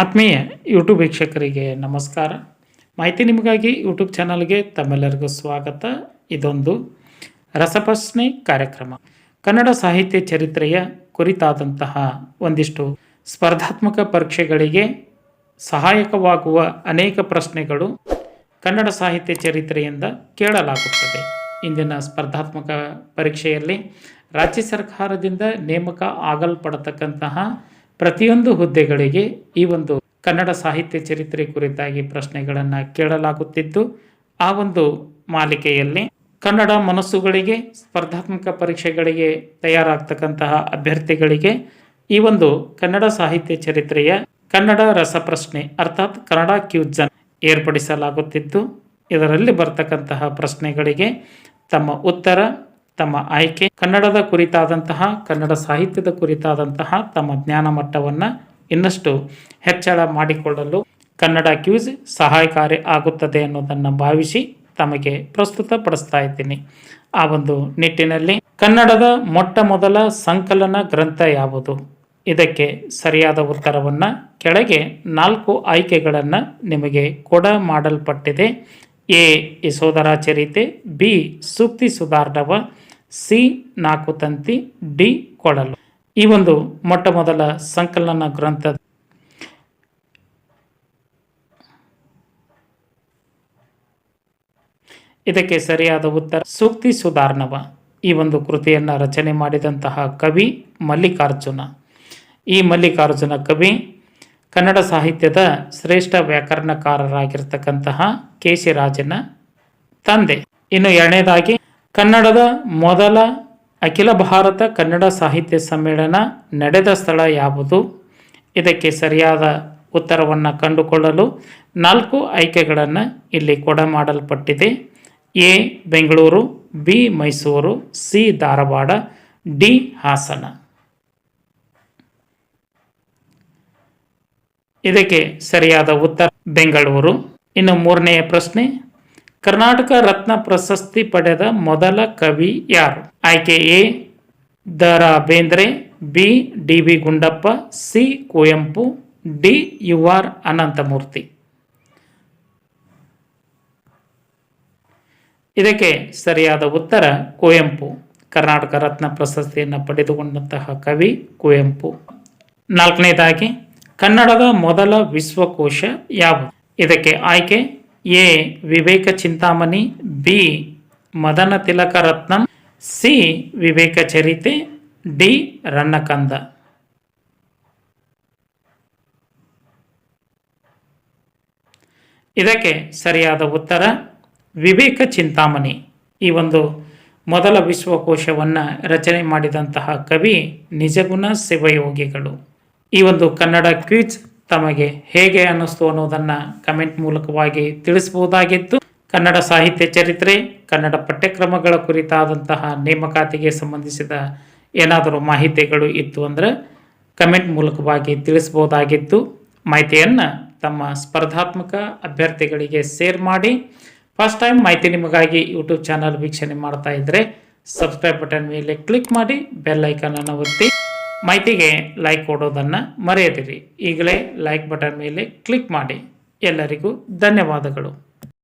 ಆತ್ಮೀಯ ಯೂಟ್ಯೂಬ್ ವೀಕ್ಷಕರಿಗೆ ನಮಸ್ಕಾರ. ಮಾಹಿತಿ ನಿಮಗಾಗಿ ಯೂಟ್ಯೂಬ್ ಚಾನಲ್ಗೆ ತಮ್ಮೆಲ್ಲರಿಗೂ ಸ್ವಾಗತ. ಇದೊಂದು ರಸಪ್ರಶ್ನೆ ಕಾರ್ಯಕ್ರಮ. ಕನ್ನಡ ಸಾಹಿತ್ಯ ಚರಿತ್ರೆಯ ಕುರಿತಾದಂತಹ ಒಂದಿಷ್ಟು ಸ್ಪರ್ಧಾತ್ಮಕ ಪರೀಕ್ಷೆಗಳಿಗೆ ಸಹಾಯಕವಾಗುವ ಅನೇಕ ಪ್ರಶ್ನೆಗಳು ಕನ್ನಡ ಸಾಹಿತ್ಯ ಚರಿತ್ರೆಯಿಂದ ಕೇಳಲಾಗುತ್ತದೆ. ಇಂದಿನ ಸ್ಪರ್ಧಾತ್ಮಕ ಪರೀಕ್ಷೆಯಲ್ಲಿ ರಾಜ್ಯ ಸರ್ಕಾರದಿಂದ ನೇಮಕ ಆಗಲ್ಪಡತಕ್ಕಂತಹ ಪ್ರತಿಯೊಂದು ಹುದ್ದೆಗಳಿಗೆ ಈ ಒಂದು ಕನ್ನಡ ಸಾಹಿತ್ಯ ಚರಿತ್ರೆ ಕುರಿತಾಗಿ ಪ್ರಶ್ನೆಗಳನ್ನು ಕೇಳಲಾಗುತ್ತಿದ್ದು, ಆ ಒಂದು ಮಾಲಿಕೆಯಲ್ಲಿ ಕನ್ನಡ ಮನಸ್ಸುಗಳಿಗೆ, ಸ್ಪರ್ಧಾತ್ಮಕ ಪರೀಕ್ಷೆಗಳಿಗೆ ತಯಾರಾಗ್ತಕ್ಕಂತಹ ಅಭ್ಯರ್ಥಿಗಳಿಗೆ ಈ ಒಂದು ಕನ್ನಡ ಸಾಹಿತ್ಯ ಚರಿತ್ರೆಯ ಕನ್ನಡ ರಸಪ್ರಶ್ನೆ ಅರ್ಥಾತ್ ಕನ್ನಡ ಕ್ಯೂಜನ್ ಏರ್ಪಡಿಸಲಾಗುತ್ತಿದ್ದು, ಇದರಲ್ಲಿ ಬರ್ತಕ್ಕಂತಹ ಪ್ರಶ್ನೆಗಳಿಗೆ ತಮ್ಮ ಉತ್ತರ ತಮ್ಮ ಆಯ್ಕೆ ಕನ್ನಡದ ಕುರಿತಾದಂತಹ, ಕನ್ನಡ ಸಾಹಿತ್ಯದ ಕುರಿತಾದಂತಹ ತಮ್ಮ ಜ್ಞಾನ ಮಟ್ಟವನ್ನು ಇನ್ನಷ್ಟು ಹೆಚ್ಚಳ ಮಾಡಿಕೊಳ್ಳಲು ಕನ್ನಡ ಕ್ಯೂಸ್ ಸಹಾಯಕಾರಿ ಆಗುತ್ತದೆ ಅನ್ನೋದನ್ನು ಭಾವಿಸಿ ತಮಗೆ ಪ್ರಸ್ತುತಪಡಿಸ್ತಾ ಇದ್ದೀನಿ. ಆ ಒಂದು ನಿಟ್ಟಿನಲ್ಲಿ ಕನ್ನಡದ ಮೊಟ್ಟ ಮೊದಲ ಸಂಕಲನ ಗ್ರಂಥ ಯಾವುದು? ಇದಕ್ಕೆ ಸರಿಯಾದ ಉತ್ತರವನ್ನು ಕೆಳಗೆ ನಾಲ್ಕು ಆಯ್ಕೆಗಳನ್ನು ನಿಮಗೆ ಕೊಡ ಮಾಡಲ್ಪಟ್ಟಿದೆ. A, Yashodharacharite, B Sukti Sudharnava C ನಾಲ್ಕು ತಂತಿ, ಡಿ ಕೊಡಲು. ಈ ಒಂದು ಮೊಟ್ಟ ಮೊದಲ ಸಂಕಲನ ಗ್ರಂಥ ಇದಕ್ಕೆ ಸರಿಯಾದ ಉತ್ತರ ಸೂಕ್ತಿ ಸುಧಾರ್ಣವ. ಈ ಒಂದು ಕೃತಿಯನ್ನು ರಚನೆ ಮಾಡಿದಂತಹ ಕವಿ ಮಲ್ಲಿಕಾರ್ಜುನ. ಈ ಮಲ್ಲಿಕಾರ್ಜುನ ಕವಿ ಕನ್ನಡ ಸಾಹಿತ್ಯದ ಶ್ರೇಷ್ಠ ವ್ಯಾಕರಣಕಾರರಾಗಿರ್ತಕ್ಕಂತಹ ಕೇಶಿರಾಜನ ತಂದೆ. ಇನ್ನು ಎರಡನೇದಾಗಿ ಕನ್ನಡದ ಮೊದಲ ಅಖಿಲ ಭಾರತ ಕನ್ನಡ ಸಾಹಿತ್ಯ ಸಮ್ಮೇಳನ ನಡೆದ ಸ್ಥಳ ಯಾವುದು? ಇದಕ್ಕೆ ಸರಿಯಾದ ಉತ್ತರವನ್ನು ಕಂಡುಕೊಳ್ಳಲು ನಾಲ್ಕು ಆಯ್ಕೆಗಳನ್ನು ಇಲ್ಲಿ ಕೊಡ ಮಾಡಲ್ಪಟ್ಟಿದೆ A. Bengaluru, B. Mysuru, C. Dharwad, D. Hassan. ಇದಕ್ಕೆ ಸರಿಯಾದ ಉತ್ತರ ಬೆಂಗಳೂರು. ಇನ್ನು ಮೂರನೆಯ ಪ್ರಶ್ನೆ ಕರ್ನಾಟಕ ರತ್ನ ಪ್ರಶಸ್ತಿ ಪಡೆದ ಮೊದಲ ಕವಿ ಯಾರು? ಆಯ್ಕೆ A Da Ra Bendre B D B Gundappa, C Kuvempu, D U R Ananthamurthy. ಇದಕ್ಕೆ ಸರಿಯಾದ ಉತ್ತರ ಕುವೆಂಪು. ಕರ್ನಾಟಕ ರತ್ನ ಪ್ರಶಸ್ತಿಯನ್ನು ಪಡೆದುಕೊಂಡಂತಹ ಕವಿ ಕುವೆಂಪು. ನಾಲ್ಕನೇದಾಗಿ, ಕನ್ನಡದ ಮೊದಲ ವಿಶ್ವಕೋಶ ಯಾವುದು? ಇದಕ್ಕೆ ಆಯ್ಕೆ A, Viveka Chintamani, B, Madana Tilaka Ratnam C, Viveka Charite, D ರಣ್ಣಕಂದ ಇದಕ್ಕೆ ಸರಿಯಾದ ಉತ್ತರ, ವಿವೇಕ ಚಿಂತಾಮಣಿ. ಈ ಒಂದು ಮೊದಲ ವಿಶ್ವಕೋಶವನ್ನು ರಚನೆ ಮಾಡಿದಂತಹ ಕವಿ ನಿಜಗುಣ ಶಿವಯೋಗಿಗಳು. ಈ ಒಂದು ಕನ್ನಡ ಕ್ವಿಜ್ ತಮಗೆ ಹೇಗೆ ಅನ್ನಿಸ್ತು ಅನ್ನೋದನ್ನು ಕಮೆಂಟ್ ಮೂಲಕವಾಗಿ ತಿಳಿಸಬಹುದಾಗಿತ್ತು. ಕನ್ನಡ ಸಾಹಿತ್ಯ ಚರಿತ್ರೆ, ಕನ್ನಡ ಪಠ್ಯಕ್ರಮಗಳ ಕುರಿತಾದಂತಹ ನೇಮಕಾತಿಗೆ ಸಂಬಂಧಿಸಿದ ಏನಾದರೂ ಮಾಹಿತಿಗಳು ಇತ್ತು ಅಂದರೆ ಕಮೆಂಟ್ ಮೂಲಕವಾಗಿ ತಿಳಿಸಬಹುದಾಗಿತ್ತು. ಮಾಹಿತಿಯನ್ನು ತಮ್ಮ ಸ್ಪರ್ಧಾತ್ಮಕ ಅಭ್ಯರ್ಥಿಗಳಿಗೆ ಶೇರ್ ಮಾಡಿ. ಫಸ್ಟ್ ಟೈಮ್ ಮಾಹಿತಿ ನಿಮಗಾಗಿ ಯೂಟ್ಯೂಬ್ ಚಾನಲ್ ವೀಕ್ಷಣೆ ಮಾಡ್ತಾ ಇದ್ದರೆ ಸಬ್ಸ್ಕ್ರೈಬ್ ಬಟನ್ ಮೇಲೆ ಕ್ಲಿಕ್ ಮಾಡಿ ಬೆಲ್ ಐಕನನ್ನು ಒತ್ತಿ. ಮಾಹಿತಿಗೆ ಲೈಕ್ ಕೊಡೋದನ್ನು ಮರೆಯದಿರಿ. ಈಗಲೇ ಲೈಕ್ ಬಟನ್ ಮೇಲೆ ಕ್ಲಿಕ್ ಮಾಡಿ. ಎಲ್ಲರಿಗೂ ಧನ್ಯವಾದಗಳು.